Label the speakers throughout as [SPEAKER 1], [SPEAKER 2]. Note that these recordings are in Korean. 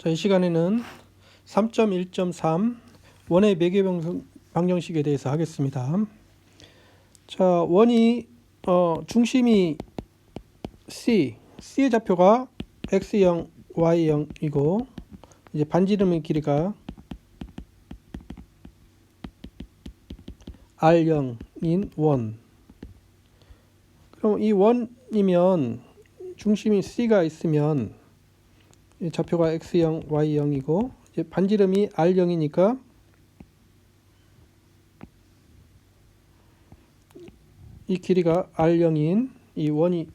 [SPEAKER 1] 자, 이 시간에는 3.1.3 원의 매개 방정- 방정식에 대해서 하겠습니다. 자, 원이 어, 중심이 C, C의 좌표가 x0, y0이고 이제 반지름의 길이가 r0인 원. 그럼 이 원이면 중심이 C가 있으면 이 좌표가 x0, y0이고 이제 반지름이 r0이니까 이 길이가 r0인 이 원이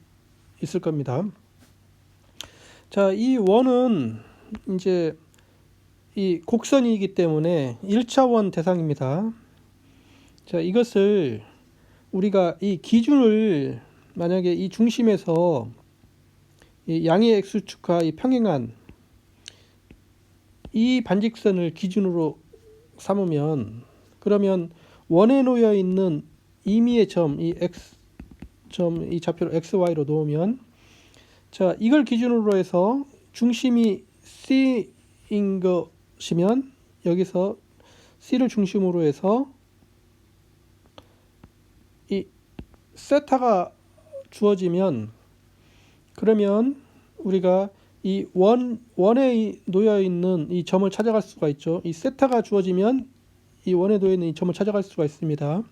[SPEAKER 1] 있을 겁니다. 자, 이 원은 이제 이 곡선이기 때문에 1차원 대상입니다. 자, 이것을 우리가 이 기준을 만약에 이 중심에서 이 양의 x축과 이 평행한 이 반직선을 기준으로 삼으면 그러면 원에 놓여 있는 임의의 점, 이 x 점, 이 좌표를 xy로 놓으면 자 이걸 기준으로 해서 중심이 c인 것이면 여기서 c를 중심으로 해서 이 세타가 주어지면 그러면 우리가 이 원 원에 놓여 있는 이 점을 찾아갈 수가 있죠. 이 세타가 주어지면 이 원에 놓여 있는 이 점을 찾아갈 수가 있습니다.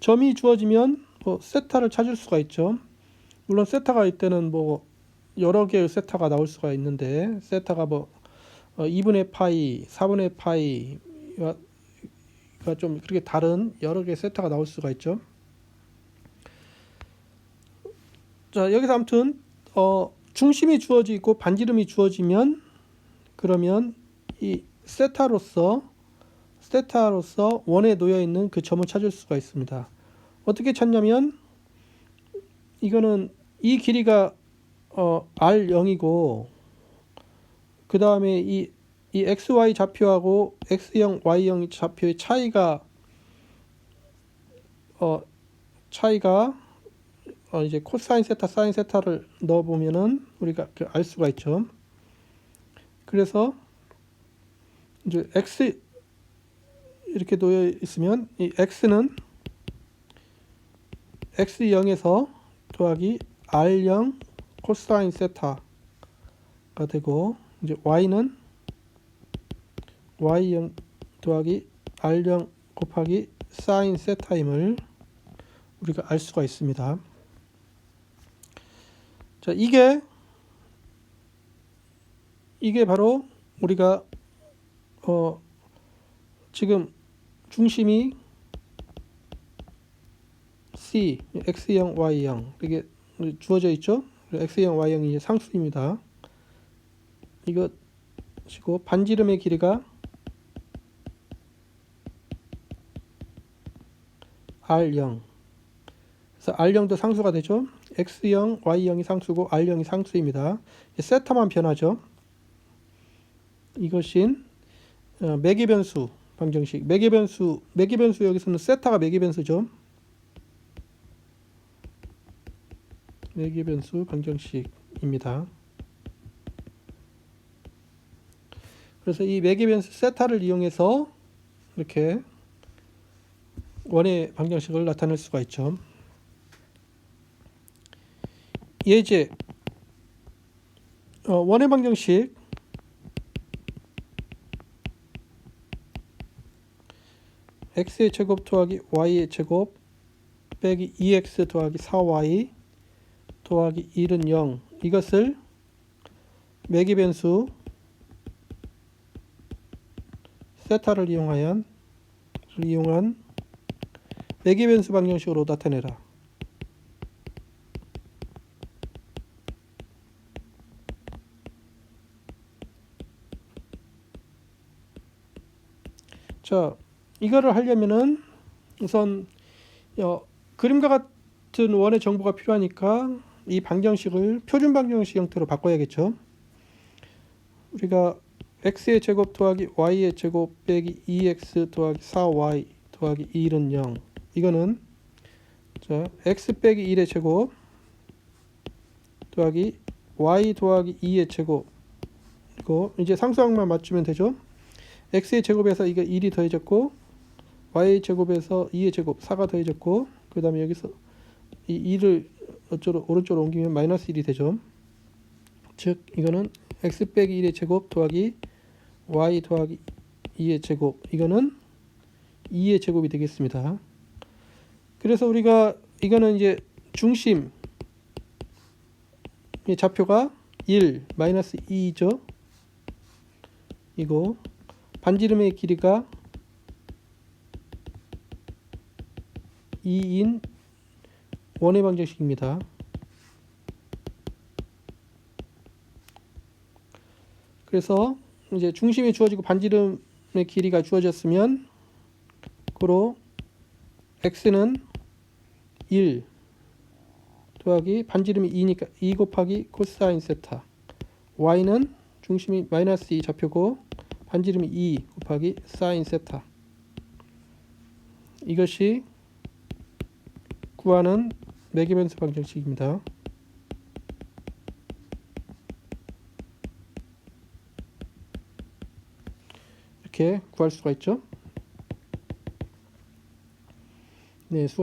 [SPEAKER 1] 점이 주어지면 뭐 세타를 찾을 수가 있죠. 물론 세타가 이때는 뭐 여러 개의 세타가 나올 수가 있는데 세타가 뭐 어, 2분의 파이, 4분의 파이가 좀 그렇게 다른 여러 개의 세타가 나올 수가 있죠. 자 여기서 아무튼 어, 중심이 주어지고 반지름이 주어지면 그러면 이 세타로서 세타로서 원에 놓여 있는 그 점을 찾을 수가 있습니다. 어떻게 찾냐면 이거는 이 길이가 어, R0이고 그 다음에 이, 이 XY 좌표하고 X0, Y0 좌표의 차이가 어, 차이가 어, 이제 코사인 세타, 사인 세타를 넣어 보면은 우리가 그알 수가 있죠. 그래서 이제 x 이렇게 놓여 있으면 이 x는 x0에서 더하기 r0 코사인 세타가 되고 이제 y는 y0 더하기 r0 곱하기 사인 세타임을 우리가 알 수가 있습니다. 자, 이게 이게 바로 우리가 어 지금 중심이 C, X0, Y0 이게 주어져 있죠? X0, Y0이 상수입니다. 이것이고 반지름의 길이가 R0 그래서 R0도 상수가 되죠. X0, Y0이 상수고 R0이 상수입니다. 세타만 변하죠. 이것인 어, 매개 변수 방정식. 매개 변수, 매개 변수 여기서는 세타가 매개 변수죠. 매개 변수 방정식입니다. 그래서 이 매개 변수 세타를 이용해서 이렇게 원의 방정식을 나타낼 수가 있죠. 예제 어, 원의 방정식 x의 제곱 더하기 y의 제곱 빼기 2x 더하기 4y 더하기 1은 0 이것을 매개 변수 세타를 이용하여 이용한 매개 변수 방정식으로 나타내라. 자, 이거를 하려면은 우선 어, 그림과 같은 원의 정보가 필요하니까 이 방정식을 표준 방정식 형태로 바꿔야겠죠. 우리가 x의 제곱 더하기 y의 제곱 빼기 2x 더하기 4y 더하기 1은 0 이거는 자 x 빼기 1의 제곱 더하기 y 더하기 2의 제곱 이거 이제 상수항만 맞추면 되죠. X의 제곱에서 이게 1이 더해졌고 y의 제곱에서 2의 제곱 4가 더해졌고 그 다음에 여기서 이 2를 어쩌로 오른쪽으로 옮기면 마이너스 1이 되죠. 즉 이거는 x 빼기 1의 제곱 더하기 y 더하기 2의 제곱 이거는 2의 제곱이 되겠습니다. 그래서 우리가 이거는 이제 중심 이 좌표가 1 마이너스 2죠. 이거 반지름의 길이가 2인 원의 방정식입니다. 그래서 이제 중심이 주어지고 반지름의 길이가 주어졌으면 고로 x는 1 더하기 반지름이 2니까 2 곱하기 코사인 세타 y는 중심이 마이너스 2 좌표고 반지름이 2 곱하기 사인 세타 이것이 구하는 매개변수 방정식입니다. 이렇게 구할 수가 있죠. 네, 수